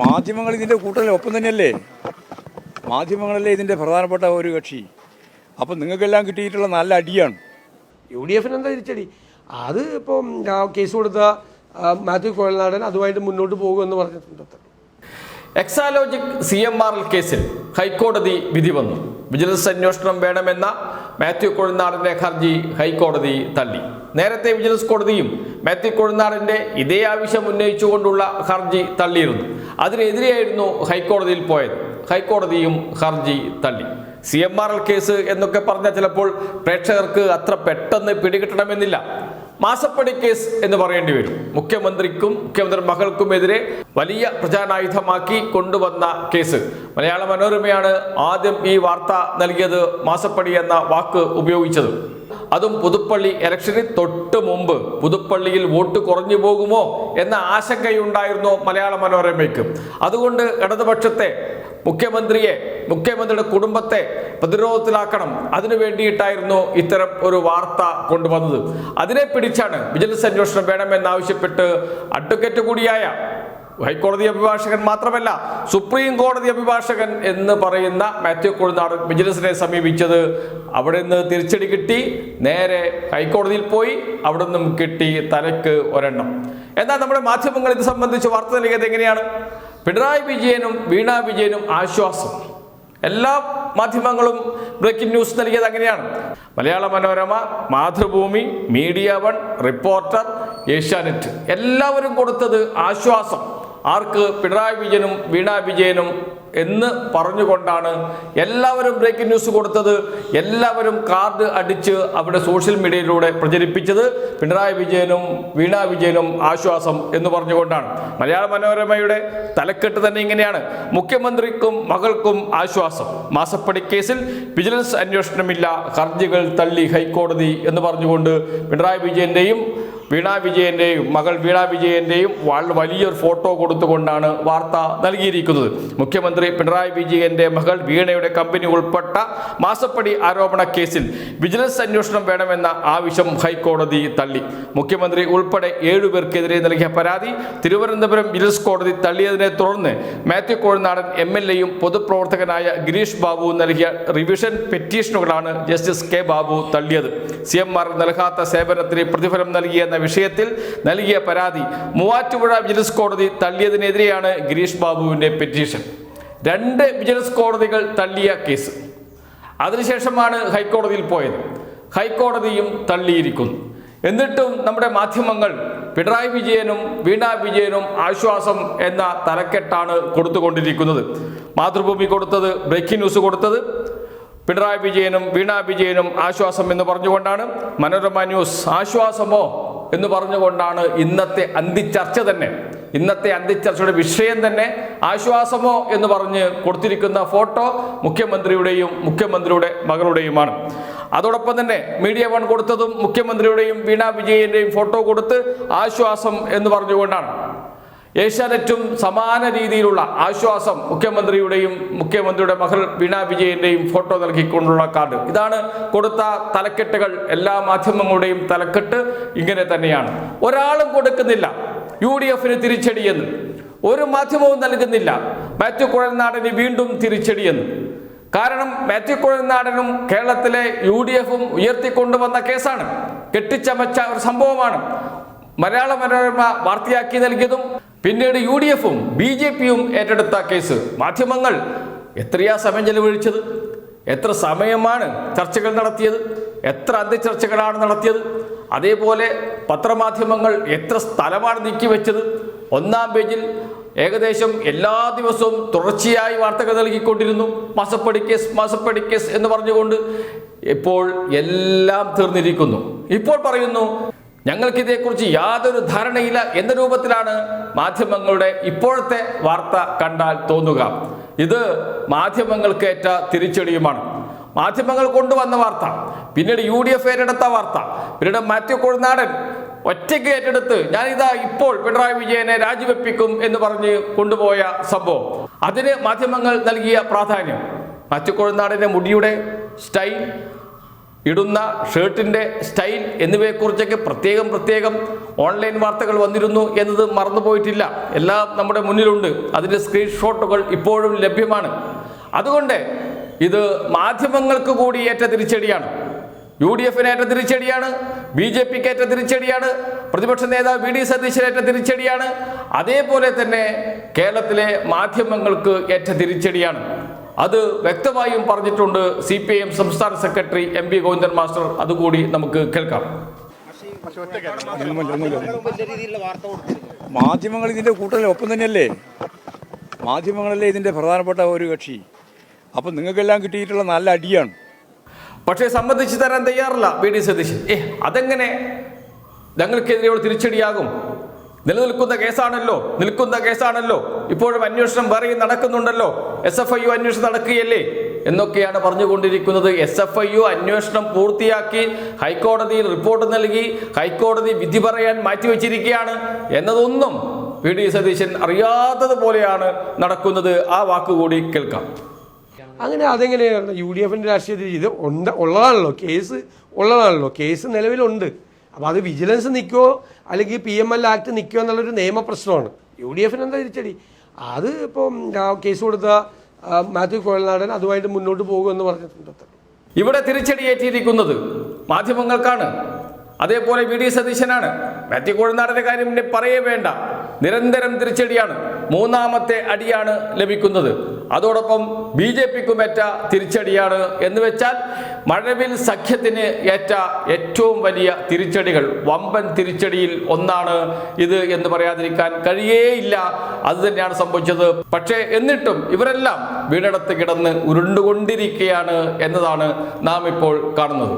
മാധ്യമങ്ങൾ ഇതിന്റെ കൂട്ടത്തിൽ ഒപ്പം തന്നെയല്ലേ? മാധ്യമങ്ങളല്ലേ ഇതിന്റെ പ്രധാനപ്പെട്ട ഒരു കക്ഷി. അപ്പം നിങ്ങൾക്കെല്ലാം കിട്ടിയിട്ടുള്ള നല്ല അടിയാണ്. യു ഡി എഫിന് എന്താ തിരിച്ചടി? അത് ഇപ്പം കേസ് കൊടുത്ത മാത്യു കുഴൽനാടൻ അതുമായിട്ട് മുന്നോട്ട് പോകുമെന്ന് പറഞ്ഞിട്ടുണ്ട്. Exalogic C M R L കേസിൽ ഹൈക്കോടതി വിധി വന്നു. വിജിലൻസ് അന്വേഷണം വേണമെന്ന മാത്യു കൊഴുനാടിന്റെ ഹർജി ഹൈക്കോടതി തള്ളി. നേരത്തെ വിജിലൻസ് കോടതിയും മാത്യു കൊഴുനാടിന്റെ ഇതേ ആവശ്യം ഉന്നയിച്ചുകൊണ്ടുള്ള ഹർജി തള്ളിയിരുന്നു. അതിനെതിരെയായിരുന്നു ഹൈക്കോടതിയിൽ പോയത്. ഹൈക്കോടതിയും ഹർജി തള്ളി. C M R L case എന്നൊക്കെ പറഞ്ഞാൽ ചിലപ്പോൾ പ്രേക്ഷകർക്ക് അത്ര പെട്ടെന്ന് പിടികിട്ടണമെന്നില്ല. മാസപ്പടി കേസ് എന്ന് പറയേണ്ടി വരും. മുഖ്യമന്ത്രിക്കും മുഖ്യമന്ത്രി മകൾക്കുമെതിരെ വലിയ പ്രചാരണായുധമാക്കി കൊണ്ടുവന്ന കേസ്. മലയാള മനോരമയാണ് ആദ്യം ഈ വാർത്ത നൽകിയത് മാസപ്പടി എന്ന വാക്ക് ഉപയോഗിച്ചത്. അതും പുതുപ്പള്ളി ഇലക്ഷന് തൊട്ട് മുമ്പ് പുതുപ്പള്ളിയിൽ വോട്ട് കുറഞ്ഞു പോകുമോ എന്ന ആശങ്കയുണ്ടായിരുന്നു മലയാള മനോരമയ്ക്ക്. അതുകൊണ്ട് ഇടതുപക്ഷത്തെ മുഖ്യമന്ത്രിയെ മുഖ്യമന്ത്രിയുടെ കുടുംബത്തെ പ്രതിരോധത്തിലാക്കണം. അതിനു വേണ്ടിയിട്ടായിരുന്നു ഇത്തരം ഒരു വാർത്ത കൊണ്ടുവന്നത്. അതിനെ പിടിച്ചാണ് വിജിലൻസ് അന്വേഷണം വേണമെന്നാവശ്യപ്പെട്ട് അഡ്വക്കേറ്റ് കൂടിയായ ഹൈക്കോടതി അഭിഭാഷകൻ മാത്രമല്ല സുപ്രീം കോടതി അഭിഭാഷകൻ എന്ന് പറയുന്ന മാത്യു കൊഴുനാട് വിജിലൻസിനെ സമീപിച്ചത് അവിടെ നിന്ന് തിരിച്ചടി കിട്ടി. നേരെ ഹൈക്കോടതിയിൽ പോയി അവിടെ നിന്നും കിട്ടി തലക്ക് ഒരെണ്ണം. എന്നാൽ നമ്മുടെ മാധ്യമങ്ങൾ ഇത് സംബന്ധിച്ച് വാർത്ത നൽകിയത് എങ്ങനെയാണ്? പിണറായി വിജയനും വീണ വിജയനും ആശ്വാസം. എല്ലാ മാധ്യമങ്ങളും ബ്രേക്കിംഗ് ന്യൂസ് നൽകിയത് അങ്ങനെയാണ്. Malayala Manorama Mathrubhumi media one reporter Asianet. എല്ലാവരും കൊടുത്തത് ആശ്വാസം. ആർക്ക് പിണറായി വിജയനും വീണ വിജയനും എന്ന് പറഞ്ഞുകൊണ്ടാണ് എല്ലാവരും ബ്രേക്കിംഗ് ന്യൂസ് കൊടുത്തത്. എല്ലാവരും കാർഡ് അടിച്ച് അവിടെ സോഷ്യൽ മീഡിയയിലൂടെ പ്രചരിപ്പിച്ചത് പിണറായി വിജയനും വീണ വിജയനും ആശ്വാസം എന്ന് പറഞ്ഞുകൊണ്ടാണ്. മലയാള മനോരമയുടെ തലക്കെട്ട് തന്നെ ഇങ്ങനെയാണ്. മുഖ്യമന്ത്രിക്കും മകൾക്കും ആശ്വാസം. മാസപ്പടി കേസിൽ വിജിലൻസ് അന്വേഷണമില്ല. ഹർജികൾ തള്ളി ഹൈക്കോടതി എന്ന് പറഞ്ഞുകൊണ്ട് പിണറായി വിജയന്റെയും വീണ വിജയന്റെയും മകൾ വീണ വിജയന്റെയും വളരെ വലിയൊരു ഫോട്ടോ കൊടുത്തുകൊണ്ടാണ് വാർത്ത നൽകിയിരിക്കുന്നത്. മുഖ്യമന്ത്രി പിണറായി വിജയന്റെ മകൾ വീണയുടെ കമ്പനി ഉൾപ്പെട്ട മാസപ്പടി ആരോപണ കേസിൽ വിജിലൻസ് അന്വേഷണം വേണമെന്ന ആവശ്യം ഹൈക്കോടതി തള്ളി. മുഖ്യമന്ത്രി ഉൾപ്പെടെ ഏഴുപേർക്കെതിരെ നൽകിയ പരാതി തിരുവനന്തപുരം വിജിലൻസ് കോടതി തള്ളിയതിനെ തുടർന്ന് മാത്യു കോഴിനാടൻ എം എൽ എയും പൊതുപ്രവർത്തകനായ ഗിരീഷ് ബാബു നൽകിയ റിവിഷൻ പെറ്റീഷനുകളാണ് ജസ്റ്റിസ് കെ ബാബു തള്ളിയത്. സി എം ആർ നൽകാത്ത സേവനത്തിന് പ്രതിഫലം നൽകിയെന്ന വിഷയത്തിൽ നൽകിയ പരാതി മൂവാറ്റുപുഴ വിജിലൻസ് കോടതി തള്ളിയതിനെതിരെയാണ് ഗിരീഷ് ബാബുവിന്റെ പെറ്റീഷൻ. രണ്ട് വിജിലൻസ് കോടതികൾ തള്ളിയ കേസ്. അതിനുശേഷമാണ് ഹൈക്കോടതിയിൽ പോയത്. ഹൈക്കോടതിയും തള്ളിയിരിക്കുന്നു. എന്നിട്ടും നമ്മുടെ മാധ്യമങ്ങൾ പിണറായി വിജയനും വീണ വിജയനും ആശ്വാസം എന്ന തലക്കെട്ടാണ് കൊടുത്തുകൊണ്ടിരിക്കുന്നത്. മാതൃഭൂമി കൊടുത്തത് ബ്രേക്കിംഗ് ന്യൂസ് കൊടുത്തത്. പിണറായി വിജയനും വീണ വിജയനും ആശ്വാസം എന്ന് പറഞ്ഞുകൊണ്ടാണ്. മനോരമ ന്യൂസ് ആശ്വാസമോ? എന്ന് പറഞ്ഞുകൊണ്ടാണ് ഇന്നത്തെ അന്തിച്ചർച്ച തന്നെ. ഇന്നത്തെ അന്തിച്ചർച്ചയുടെ വിഷയം തന്നെ ആശ്വാസമോ എന്ന് പറഞ്ഞ് കൊടുത്തിരിക്കുന്ന ഫോട്ടോ മുഖ്യമന്ത്രിയുടെയും മുഖ്യമന്ത്രിയുടെ മകളുടെയുമാണ്. അതോടൊപ്പം തന്നെ മീഡിയ വൺ കൊടുത്തതും മുഖ്യമന്ത്രിയുടെയും വീണ വിജയന്റെയും ഫോട്ടോ കൊടുത്ത് ആശ്വാസം എന്ന് പറഞ്ഞുകൊണ്ടാണ്. ഏഷ്യാനെറ്റും സമാന രീതിയിലുള്ള ആശ്വാസം മുഖ്യമന്ത്രിയുടെയും മുഖ്യമന്ത്രിയുടെ മകൾ വീണ വിജയന്റെയും ഫോട്ടോ നൽകിക്കൊണ്ടുള്ള കാർഡ്. ഇതാണ് കൊടുത്ത തലക്കെട്ടുകൾ എല്ലാ മാധ്യമങ്ങളുടെയും തലക്കെട്ട് ഇങ്ങനെ തന്നെയാണ്. ഒരാളും കൊടുക്കുന്നില്ല. യു ഡി എഫിന് തിരിച്ചടിയെന്ന്. ഒരു മാധ്യമവും നൽകുന്നില്ല. മാത്യു കുഴൽനാടന് വീണ്ടും തിരിച്ചടിയെന്ന്. കാരണം മാത്യു കുഴൽനാടനും കേരളത്തിലെ യു ഡി എഫും ഉയർത്തിക്കൊണ്ടുവന്ന കേസാണ്. കെട്ടിച്ചമച്ച ഒരു സംഭവമാണ്. മലയാള മനോരമ വാർത്തയാക്കി നൽകിയതും പിന്നീട് യു ഡി എഫും ബി ജെ പിയും ഏറ്റെടുത്ത കേസ്. മാധ്യമങ്ങൾ എത്രയാ സമയം ചെലവഴിച്ചത്? എത്ര സമയമാണ് ചർച്ചകൾ നടത്തിയത്? എത്ര അന്ത്യചർച്ചകളാണ് നടത്തിയത്? അതേപോലെ പത്രമാധ്യമങ്ങൾ എത്ര സ്ഥലമാണ് നീക്കിവെച്ചത്? ഒന്നാം പേജിൽ ഏകദേശം എല്ലാ ദിവസവും തുടർച്ചയായി വാർത്തകൾ നൽകിക്കൊണ്ടിരുന്നു. മാസപ്പടി കേസ് മാസപ്പടി കേസ് എന്ന് പറഞ്ഞുകൊണ്ട് ഇപ്പോൾ എല്ലാം തീർന്നിരിക്കുന്നു. ഇപ്പോൾ പറയുന്നു ഞങ്ങൾക്ക് ഇതേക്കുറിച്ച് യാതൊരു ധാരണയില്ല എന്ന രൂപത്തിലാണ് മാധ്യമങ്ങളുടെ ഇപ്പോഴത്തെ വാർത്ത കണ്ടാൽ തോന്നുക. ഇത് മാധ്യമങ്ങൾക്ക് ഏറ്റ തിരിച്ചടിയുമാണ്. മാധ്യമങ്ങൾ കൊണ്ടുവന്ന വാർത്ത പിന്നീട് യു ഡി എഫ് ഏറ്റെടുത്ത വാർത്ത പിന്നീട് മാത്യു കൊഴുനാടൻ ഒറ്റയ്ക്ക് ഏറ്റെടുത്ത് ഞാനിതാ ഇപ്പോൾ പിണറായി വിജയനെ രാജിവെപ്പിക്കും എന്ന് പറഞ്ഞ് കൊണ്ടുപോയ സംഭവം. അതിന് മാധ്യമങ്ങൾ നൽകിയ പ്രാധാന്യം. മാത്യു കൊഴുനാടിന്റെ മുടിയുടെ സ്റ്റൈൽ ഇടുന്ന ഷർട്ടിന്റെ സ്റ്റൈൽ എന്നിവയെക്കുറിച്ചൊക്കെ പ്രത്യേകം പ്രത്യേകം ഓൺലൈൻ വാർത്തകൾ വന്നിരുന്നു എന്നത് മറന്നുപോയിട്ടില്ല. എല്ലാം നമ്മുടെ മുന്നിലുണ്ട്. അതിന്റെ സ്ക്രീൻഷോട്ടുകൾ ഇപ്പോഴും ലഭ്യമാണ്. അതുകൊണ്ട് ഇത് മാധ്യമങ്ങൾക്ക് കൂടി ഏറ്റ തിരിച്ചടിയാണ്. യു ഡി എഫിന് ഏറ്റ തിരിച്ചടിയാണ്. ബി ജെ പിക്ക് ഏറ്റ തിരിച്ചടിയാണ്. പ്രതിപക്ഷ നേതാവ് വി ഡി സതീശൻ ഏറ്റ തിരിച്ചടിയാണ്. അതേപോലെ തന്നെ കേരളത്തിലെ മാധ്യമങ്ങൾക്ക് ഏറ്റ തിരിച്ചടിയാണ്. അത് വ്യക്തമായും പറഞ്ഞിട്ടുണ്ട് സി പി ഐ എം സംസ്ഥാന secretary M P Govindan master. അതുകൂടി നമുക്ക് കേൾക്കാം. മാധ്യമങ്ങൾ ഇതിന്റെ കൂട്ടത്തിൽ ഒപ്പം തന്നെയല്ലേ? മാധ്യമങ്ങളല്ലേ ഇതിന്റെ പ്രധാനപ്പെട്ട ഒരു കക്ഷി. അപ്പം നിങ്ങൾക്കെല്ലാം കിട്ടിയിട്ടുള്ള നല്ല അടിയാണ്. പക്ഷേ സംബന്ധിച്ച് തരാൻ തയ്യാറല്ല ബി ഡി സതീശൻ. ഏ അതെങ്ങനെ ഞങ്ങൾക്കെതിരെയുള്ള തിരിച്ചടിയാകും? നിലനിൽക്കുന്ന കേസാണല്ലോ നിൽക്കുന്ന കേസാണല്ലോ. ഇപ്പോഴും അന്വേഷണം വേറെയും നടക്കുന്നുണ്ടല്ലോ. എസ് എഫ് ഐ യു അന്വേഷണം നടക്കുകയല്ലേ? എന്നൊക്കെയാണ് പറഞ്ഞുകൊണ്ടിരിക്കുന്നത്. എസ് എഫ് ഐ യു അന്വേഷണം പൂർത്തിയാക്കി ഹൈക്കോടതിയിൽ റിപ്പോർട്ട് നൽകി ഹൈക്കോടതി വിധി പറയാൻ മാറ്റിവെച്ചിരിക്കുകയാണ് എന്നതൊന്നും വി ഡി സതീശൻ അറിയാത്തതുപോലെയാണ് നടക്കുന്നത്. ആ വാക്കുകൂടി കേൾക്കാം. അങ്ങനെ അതെങ്ങനെയാണ് യു ഡി എഫിന്റെ രാഷ്ട്രീയത്തിൽ ഇത് ഉണ്ട് ഉള്ളതാണല്ലോ. കേസ് ഉള്ളതാണല്ലോ. കേസ് നിലവിലുണ്ട്. അപ്പോൾ അത് വിജിലൻസ് നിൽക്കുമോ അല്ലെങ്കിൽ പി എം എൽ ആക്ട് നിൽക്കുക എന്നുള്ളൊരു നിയമപ്രശ്നമാണ്. യു ഡി എഫിന് എന്താ തിരിച്ചടി? അത് ഇപ്പം കേസ് കൊടുത്ത മാത്യു കോഴൽനാടൻ അതുമായിട്ട് മുന്നോട്ട് പോകുമെന്ന് പറഞ്ഞിട്ടുണ്ട് ഇവിടെ തിരിച്ചടി ഏറ്റിയിരിക്കുന്നത് മാധ്യമങ്ങൾക്കാണ്. അതേപോലെ വി ഡി സതീശനാണ്. മാത്യു കോഴിനാടിന്റെ കാര്യം പിന്നെ പറയേ വേണ്ട. നിരന്തരം തിരിച്ചടിയാണ്. മൂന്നാമത്തെ അടിയാണ് ലഭിക്കുന്നത്. അതോടൊപ്പം ബി ജെ പിക്കും ഏറ്റ തിരിച്ചടിയാണ് എന്ന് വെച്ചാൽ മഴവിൽ സഖ്യത്തിന് ഏറ്റ ഏറ്റവും വലിയ തിരിച്ചടികൾ വമ്പൻ തിരിച്ചടിയിൽ ഒന്നാണ് ഇത് എന്ന് പറയാതിരിക്കാൻ കഴിയേയില്ല. അത് തന്നെയാണ് സംഭവിച്ചത്. പക്ഷേ എന്നിട്ടും ഇവരെല്ലാം വീടടത്ത് കിടന്ന് ഉരുണ്ടുകൊണ്ടിരിക്കുകയാണ് എന്നതാണ് നാം ഇപ്പോൾ കാണുന്നത്.